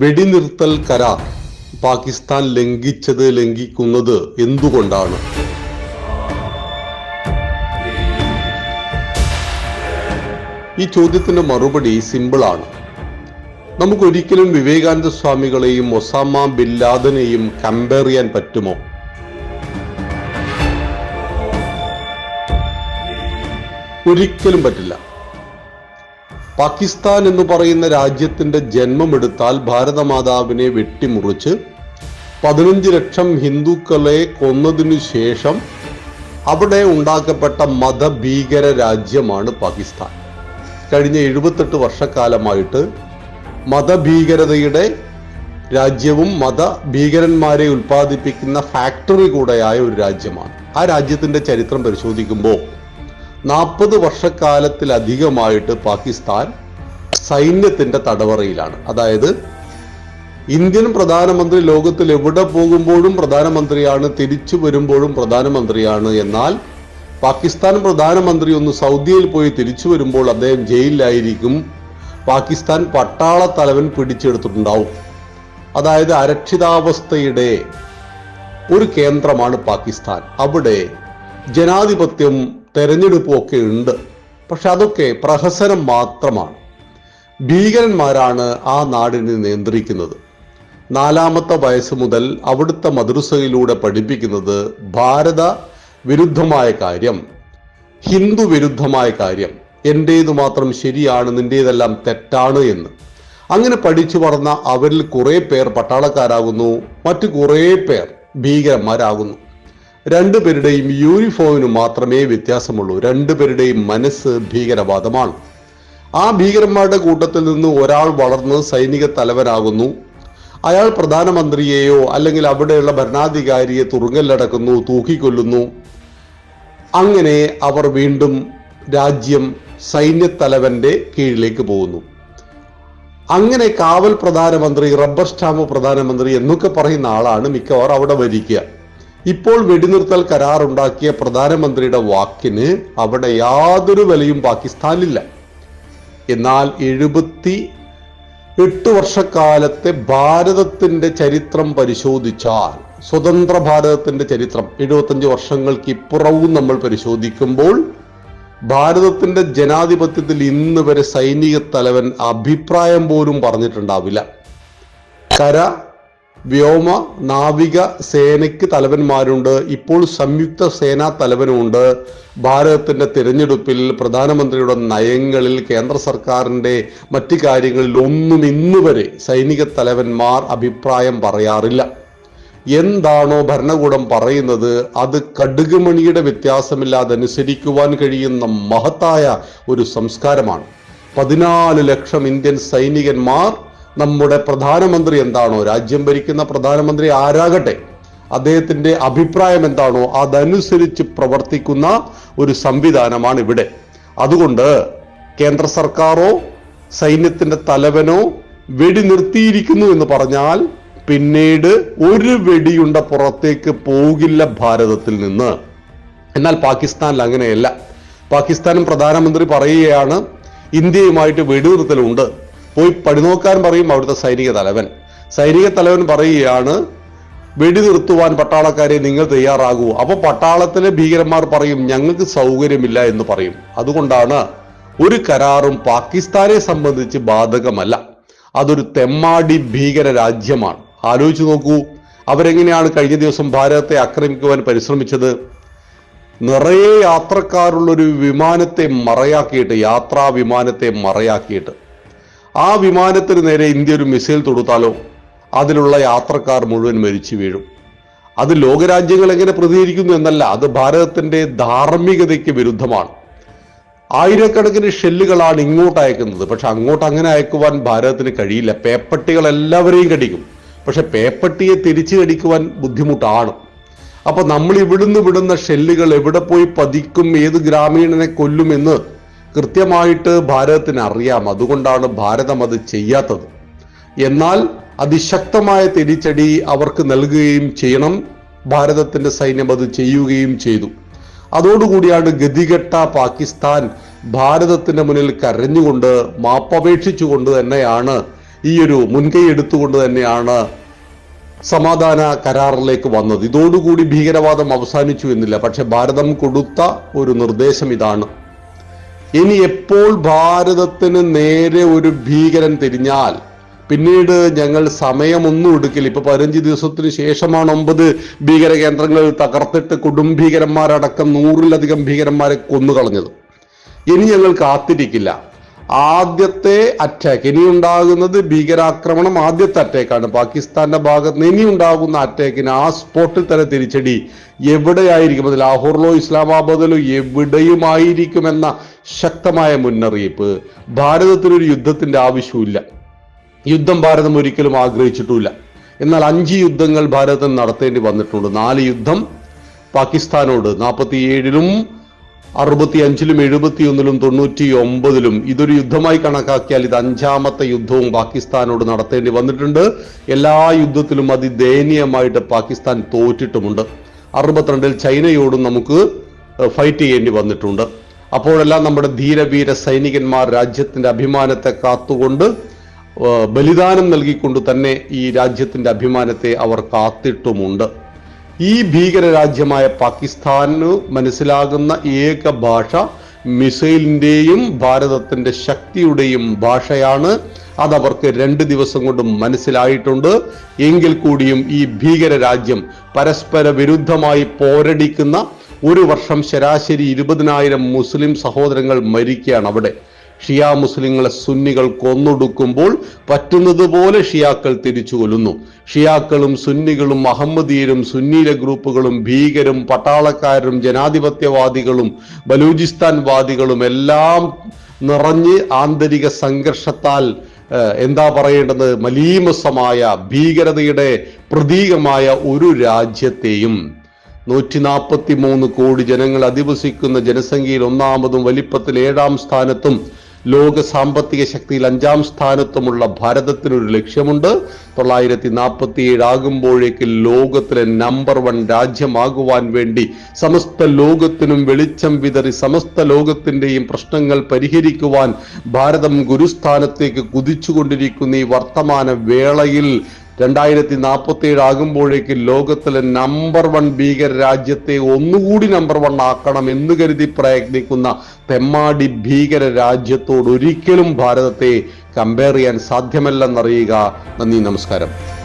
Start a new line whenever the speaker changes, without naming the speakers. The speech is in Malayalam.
വെടിനിർത്തൽ കരാർ പാകിസ്ഥാൻ ലംഘിച്ചത് ലംഘിക്കുന്നത് എന്തുകൊണ്ടാണ്? ഈ ചോദ്യത്തിന്റെ മറുപടി സിമ്പിളാണ് നമുക്കൊരിക്കലും വിവേകാനന്ദ സ്വാമികളെയും ഒസാമ ബില്ലാദനെയും കമ്പയർ ചെയ്യാൻ പറ്റുമോ? ഒരിക്കലും പറ്റില്ല. പാകിസ്ഥാൻ എന്ന് പറയുന്ന രാജ്യത്തിന്റെ ജന്മമെടുത്താൽ ഭാരതമാതാവിനെ വെട്ടിമുറിച്ച് പതിനഞ്ച് ലക്ഷം ഹിന്ദുക്കളെ കൊന്നതിനു ശേഷം അവിടെ ഉണ്ടാക്കപ്പെട്ട മതഭീകര രാജ്യമാണ് പാകിസ്ഥാൻ. കഴിഞ്ഞ എഴുപത്തെട്ട് വർഷക്കാലമായിട്ട് മതഭീകരതയുടെ രാജ്യവും മതഭീകരന്മാരെ ഉൽപ്പാദിപ്പിക്കുന്ന ഫാക്ടറി കൂടെയായ ഒരു രാജ്യമാണ്. ആ രാജ്യത്തിന്റെ ചരിത്രം പരിശോധിക്കുമ്പോൾ നാൽപ്പത് വർഷക്കാലത്തിലധികമായിട്ട് പാകിസ്ഥാൻ സൈന്യത്തിന്റെ തടവറയിലാണ്. അതായത് ഇന്ത്യൻ പ്രധാനമന്ത്രി ലോകത്തിൽ എവിടെ പോകുമ്പോഴും പ്രധാനമന്ത്രിയാണ് തിരിച്ചു വരുമ്പോഴും പ്രധാനമന്ത്രിയാണ്. എന്നാൽ പാകിസ്ഥാൻ പ്രധാനമന്ത്രി ഒന്ന് സൗദിയിൽ പോയി തിരിച്ചു വരുമ്പോൾ അദ്ദേഹം ജയിലിലായിരിക്കും. പാകിസ്ഥാൻ പട്ടാള തലവൻ പിടിച്ചെടുത്തിട്ടുണ്ടാവും. അതായത് അരക്ഷിതാവസ്ഥയുടെ ഒരു കേന്ദ്രമാണ് പാകിസ്ഥാൻ. അവിടെ ജനാധിപത്യം തെരഞ്ഞെടുപ്പും ഒക്കെ ഉണ്ട്. പക്ഷെ അതൊക്കെ പ്രഹസനം മാത്രമാണ്. ഭീകരന്മാരാണ് ആ നാടിനെ നിയന്ത്രിക്കുന്നത്. നാലാമത്തെ വയസ്സ് മുതൽ അവിടുത്തെ മദ്രസയിലൂടെ പഠിപ്പിക്കുന്നത് ഭാരത വിരുദ്ധമായ കാര്യം ഹിന്ദു വിരുദ്ധമായ കാര്യം. എന്റേത് മാത്രം ശരിയാണ് നിന്റേതെല്ലാം തെറ്റാണ് എന്ന്. അങ്ങനെ പഠിച്ചു വളർന്ന അവരിൽ കുറേ പേർ പട്ടാളക്കാരാകുന്നു മറ്റു കുറേ പേർ ഭീകരന്മാരാകുന്നു. രണ്ടുപേരുടെയും യൂണിഫോമിന് മാത്രമേ വ്യത്യാസമുള്ളൂ. രണ്ടുപേരുടെയും മനസ്സ് ഭീകരവാദമാണ്. ആ ഭീകരന്മാരുടെ കൂട്ടത്തിൽ നിന്ന് ഒരാൾ വളർന്ന് സൈനിക തലവനാകുന്നു. അയാൾ പ്രധാനമന്ത്രിയെയോ അല്ലെങ്കിൽ അവിടെയുള്ള ഭരണാധികാരിയെ തുറുങ്കലടക്കുന്നു തൂക്കിക്കൊല്ലുന്നു. അങ്ങനെ അവർ വീണ്ടും രാജ്യം സൈന്യത്തലവന്റെ കീഴിലേക്ക് പോകുന്നു. അങ്ങനെ കാവൽ പ്രധാനമന്ത്രി റബ്ബർ സ്റ്റാമ്പ് പ്രധാനമന്ത്രി എന്നൊക്കെ പറയുന്ന ആളാണ് മിക്കവാറും അവിടെ ഭരിക്കുക ഇപ്പോൾ വെടിനിർത്തൽ കരാറുണ്ടാക്കിയ പ്രധാനമന്ത്രിയുടെ വാക്കിന് അവിടെ യാതൊരു വിലയും പാകിസ്ഥാനില്ല എന്നാൽ എഴുപത്തി എട്ട് വർഷക്കാലത്തെ ഭാരതത്തിന്റെ ചരിത്രം പരിശോധിച്ചാൽ സ്വതന്ത്ര ഭാരതത്തിന്റെ ചരിത്രം എഴുപത്തഞ്ച് വർഷങ്ങൾക്ക് ഇപ്പുറവും നമ്മൾ പരിശോധിക്കുമ്പോൾ ഭാരതത്തിന്റെ ജനാധിപത്യത്തിൽ ഇന്ന് വരെ സൈനിക തലവൻ അഭിപ്രായം പോലും പറഞ്ഞിട്ടുണ്ടാവില്ല. കര വ്യോമ നാവിക സേനയ്ക്ക് തലവന്മാരുണ്ട്. ഇപ്പോൾ സംയുക്ത സേനാ തലവനുമുണ്ട്. ഭാരതത്തിന്റെ തിരഞ്ഞെടുപ്പിൽ പ്രധാനമന്ത്രിയുടെ നയങ്ങളിൽ കേന്ദ്ര സർക്കാരിന്റെ മറ്റു കാര്യങ്ങളിൽ ഒന്നും ഇന്നുവരെ സൈനിക തലവന്മാർ അഭിപ്രായം പറയാറില്ല. എന്താണോ ഭരണകൂടം പറയുന്നത് അത് കടുകുമണിയുടെ വ്യത്യാസമില്ലാതെ അനുസരിക്കുവാൻ കഴിയുന്ന മഹത്തായ ഒരു സംസ്കാരമാണ്. പതിനാല് ലക്ഷം ഇന്ത്യൻ സൈനികന്മാർ നമ്മുടെ പ്രധാനമന്ത്രി എന്താണോ രാജ്യം ഭരിക്കുന്ന പ്രധാനമന്ത്രി ആരാകട്ടെ അദ്ദേഹത്തിന്റെ അഭിപ്രായം എന്താണോ അതനുസരിച്ച് പ്രവർത്തിക്കുന്ന ഒരു സംവിധാനമാണ് ഇവിടെ. അതുകൊണ്ട് കേന്ദ്ര സർക്കാരോ സൈന്യത്തിന്റെ തലവനോ വെടി നിർത്തിയിരിക്കുന്നു എന്ന് പറഞ്ഞാൽ പിന്നീട് ഒരു വെടിയുണ്ട പുറത്തേക്ക് പോകില്ല ഭാരതത്തിൽ നിന്ന്. എന്നാൽ പാകിസ്ഥാനിൽ അങ്ങനെയല്ല. പാകിസ്ഥാനും പ്രധാനമന്ത്രി പറയുകയാണ് ഇന്ത്യയുമായിട്ട് വെടിനിർത്തലുണ്ട് പോയി പടിനോക്കാൻ പറയും അവിടുത്തെ സൈനിക തലവൻ. സൈനിക തലവൻ പറയുകയാണ് വെടി നിർത്തുവാൻ പട്ടാളക്കാരെ നിങ്ങൾ തയ്യാറാകൂ. അപ്പോൾ പട്ടാളത്തിലെ ഭീകരന്മാർ പറയും ഞങ്ങൾക്ക് സൗകര്യമില്ല എന്ന് പറയും. അതുകൊണ്ടാണ് ഒരു കരാറും പാകിസ്ഥാനെ സംബന്ധിച്ച് ബാധകമല്ല. അതൊരു തെമ്മാടി ഭീകര രാജ്യമാണ്. ആലോചിച്ചു നോക്കൂ അവരെങ്ങനെയാണ് കഴിഞ്ഞ ദിവസം ഭാരതത്തെ ആക്രമിക്കുവാൻ പരിശ്രമിച്ചത്? നിറയെ യാത്രക്കാരുള്ള ഒരു വിമാനത്തെ മറയാക്കിയിട്ട് യാത്രാ വിമാനത്തെ മറയാക്കിയിട്ട്. ആ വിമാനത്തിന് നേരെ ഇന്ത്യ ഒരു മിസൈൽ തൊടുത്താലോ? അതിലുള്ള യാത്രക്കാർ മുഴുവൻ മരിച്ചു വീഴും. അത് ലോകരാജ്യങ്ങൾ എങ്ങനെ പ്രതികരിക്കുന്നു എന്നല്ല അത് ഭാരതത്തിന്റെ ധാർമ്മികതയ്ക്ക് വിരുദ്ധമാണ്. ആയിരക്കണക്കിന് ഷെല്ലുകളാണ് ഇങ്ങോട്ട് അയക്കുന്നത്. പക്ഷെ അങ്ങോട്ട് അങ്ങനെ അയക്കുവാൻ ഭാരതത്തിന് കഴിയില്ല. പേപ്പട്ടികൾ എല്ലാവരെയും കടിക്കും. പക്ഷെ പേപ്പട്ടിയെ തിരിച്ചു കടിക്കുവാൻ ബുദ്ധിമുട്ടാണ്. അപ്പൊ നമ്മൾ ഇവിടുന്ന് വിടുന്ന ഷെല്ലുകൾ എവിടെ പോയി പതിക്കും? ഏത് ഗ്രാമീണനെ കൊല്ലുമെന്ന് കൃത്യമായിട്ട് ഭാരതത്തിന് അറിയാം അതുകൊണ്ടാണ് ഭാരതം അത് ചെയ്യാത്തത്. എന്നാൽ അതിശക്തമായ തിരിച്ചടി അവർക്ക് നൽകുകയും ചെയ്യണം. ഭാരതത്തിന്റെ സൈന്യം അത് ചെയ്യുകയും ചെയ്തു. അതോടുകൂടിയാണ് ഗതികെട്ട പാകിസ്ഥാൻ ഭാരതത്തിന്റെ മുന്നിൽ കരഞ്ഞുകൊണ്ട് മാപ്പപേക്ഷിച്ചുകൊണ്ട് തന്നെയാണ് ഈ ഒരു മുൻകൈ എടുത്തുകൊണ്ട് തന്നെയാണ് സമാധാന കരാറിലേക്ക് വന്നത്. ഇതോടുകൂടി ഭീകരവാദം അവസാനിച്ചു എന്നില്ല. പക്ഷെ ഭാരതം കൊടുത്ത ഒരു നിർദ്ദേശം ഇതാണ്. ഇനി എപ്പോൾ ഭാരതത്തിന് നേരെ ഒരു ഭീകരൻ തിരിഞ്ഞാൽ? പിന്നീട് ഞങ്ങൾ സമയമൊന്നും എടുക്കില്ല. ഇപ്പൊ പതിനഞ്ച് ദിവസത്തിന് ശേഷമാണ് ഒമ്പത് ഭീകര കേന്ദ്രങ്ങൾ തകർത്തിട്ട് കൊടുംഭീകരന്മാരടക്കം നൂറിലധികം ഭീകരന്മാരെ കൊന്നുകളഞ്ഞത്. ഇനി ഞങ്ങൾ കാത്തിരിക്കില്ല. ആദ്യത്തെ അറ്റാക്ക് ഇനി ഉണ്ടാകുന്നത് ഭീകരാക്രമണം ആദ്യത്തെ അറ്റാക്കാണ് പാകിസ്ഥാന്റെ ഭാഗത്ത് ഇനി ഉണ്ടാകുന്ന അറ്റാക്കിന് ആ സ്പോട്ടിൽ തന്നെ തിരിച്ചടി എവിടെയായിരിക്കും? അത് ലാഹോറിലോ ഇസ്ലാമാബാദിലോ എവിടെയുമായിരിക്കുമെന്ന ശക്തമായ മുന്നറിയിപ്പ്. ഭാരതത്തിനൊരു യുദ്ധത്തിന്റെ ആവശ്യമില്ല യുദ്ധം ഭാരതം ഒരിക്കലും ആഗ്രഹിച്ചിട്ടുമില്ല. എന്നാൽ അഞ്ച് യുദ്ധങ്ങൾ ഭാരതത്തിന് നടത്തേണ്ടി വന്നിട്ടുണ്ട്. നാല് യുദ്ധം പാകിസ്ഥാനോട് നാൽപ്പത്തി ഏഴിലും അറുപത്തി അഞ്ചിലും എഴുപത്തി ഒന്നിലും തൊണ്ണൂറ്റി ഒമ്പതിലും ഇതൊരു യുദ്ധമായി കണക്കാക്കിയാൽ ഇത് അഞ്ചാമത്തെ യുദ്ധവും പാകിസ്ഥാനോട് നടത്തേണ്ടി വന്നിട്ടുണ്ട്. എല്ലാ യുദ്ധത്തിലും അതിദയനീയമായിട്ട് പാകിസ്ഥാൻ തോറ്റിട്ടുമുണ്ട്. അറുപത്തിരണ്ടിൽ ചൈനയോടും നമുക്ക് ഫൈറ്റ് ചെയ്യേണ്ടി വന്നിട്ടുണ്ട്. അപ്പോഴെല്ലാം നമ്മുടെ ധീരവീര സൈനികന്മാർ രാജ്യത്തിന്റെ അഭിമാനത്തെ കാത്തുകൊണ്ട് ബലിദാനം നൽകിക്കൊണ്ട് തന്നെ ഈ രാജ്യത്തിന്റെ അഭിമാനത്തെ അവർ കാത്തിട്ടുമുണ്ട്. ഈ ഭീകര രാജ്യമായ പാകിസ്ഥാന് മനസ്സിലാകുന്ന ഏക ഭാഷ മിസൈലിന്റെയും ഭാരതത്തിന്റെ ശക്തിയുടെയും ഭാഷയാണ്. അതവർക്ക് രണ്ട് ദിവസം കൊണ്ട് മനസ്സിലായിട്ടുണ്ട്. എങ്കിൽ കൂടിയും ഈ ഭീകര രാജ്യം പരസ്പര വിരുദ്ധമായി പോരടിക്കുന്ന ഒരു വർഷം ശരാശരി ഇരുപതിനായിരം മുസ്ലിം സഹോദരങ്ങൾ മരിക്കുകയാണ് അവിടെ. ഷിയാ മുസ്ലിങ്ങളെ സുന്നികൾ കൊന്നൊടുക്കുമ്പോൾ പറ്റുന്നത് പോലെ ഷിയാക്കൾ തിരിച്ചു കൊല്ലുന്നു. ഷിയാക്കളും സുന്നികളും അഹമ്മദീയരും സുന്നീല ഗ്രൂപ്പുകളും ഭീകരും പട്ടാളക്കാരും ജനാധിപത്യവാദികളും ബലൂചിസ്ഥാൻ വാദികളും എല്ലാം നിറഞ്ഞ് ആന്തരിക സംഘർഷത്താൽ എന്താ പറയേണ്ടത്? മലീമസമായ ഭീകരതയുടെ പ്രതീകമായ ഒരു രാജ്യത്തെയും നൂറ്റി നാൽപ്പത്തി മൂന്ന് കോടി ജനങ്ങൾ അധിവസിക്കുന്ന ജനസംഖ്യയിൽ ഒന്നാമതും വലിപ്പത്തിൽ ഏഴാം സ്ഥാനത്തും ലോക സാമ്പത്തിക ശക്തിയിൽ അഞ്ചാം സ്ഥാനത്തുമുള്ള ഭാരതത്തിനൊരു ലക്ഷ്യമുണ്ട്. തൊള്ളായിരത്തി നാൽപ്പത്തി ഏഴ് ആകുമ്പോഴേക്ക് ലോകത്തിലെ നമ്പർ വൺ രാജ്യമാകുവാൻ വേണ്ടി സമസ്ത ലോകത്തിനും വെളിച്ചം വിതറി സമസ്ത ലോകത്തിന്റെയും പ്രശ്നങ്ങൾ പരിഹരിക്കുവാൻ ഭാരതം ഗുരുസ്ഥാനത്തേക്ക് കുതിച്ചുകൊണ്ടിരിക്കുന്ന ഈ വർത്തമാന വേളയിൽ രണ്ടായിരത്തി നാൽപ്പത്തി ഏഴ് ആകുമ്പോഴേക്ക് ലോകത്തിലെ നമ്പർ വൺ ഭീകര രാജ്യത്തെ ഒന്നുകൂടി നമ്പർ വൺ ആക്കണം എന്ന് കരുതി പ്രയത്നിക്കുന്ന തെമ്മാടി ഭീകര രാജ്യത്തോട് ഒരിക്കലും ഭാരതത്തെ കമ്പയർ ചെയ്യാൻ സാധ്യമല്ലെന്നറിയുക. നന്ദി നമസ്കാരം.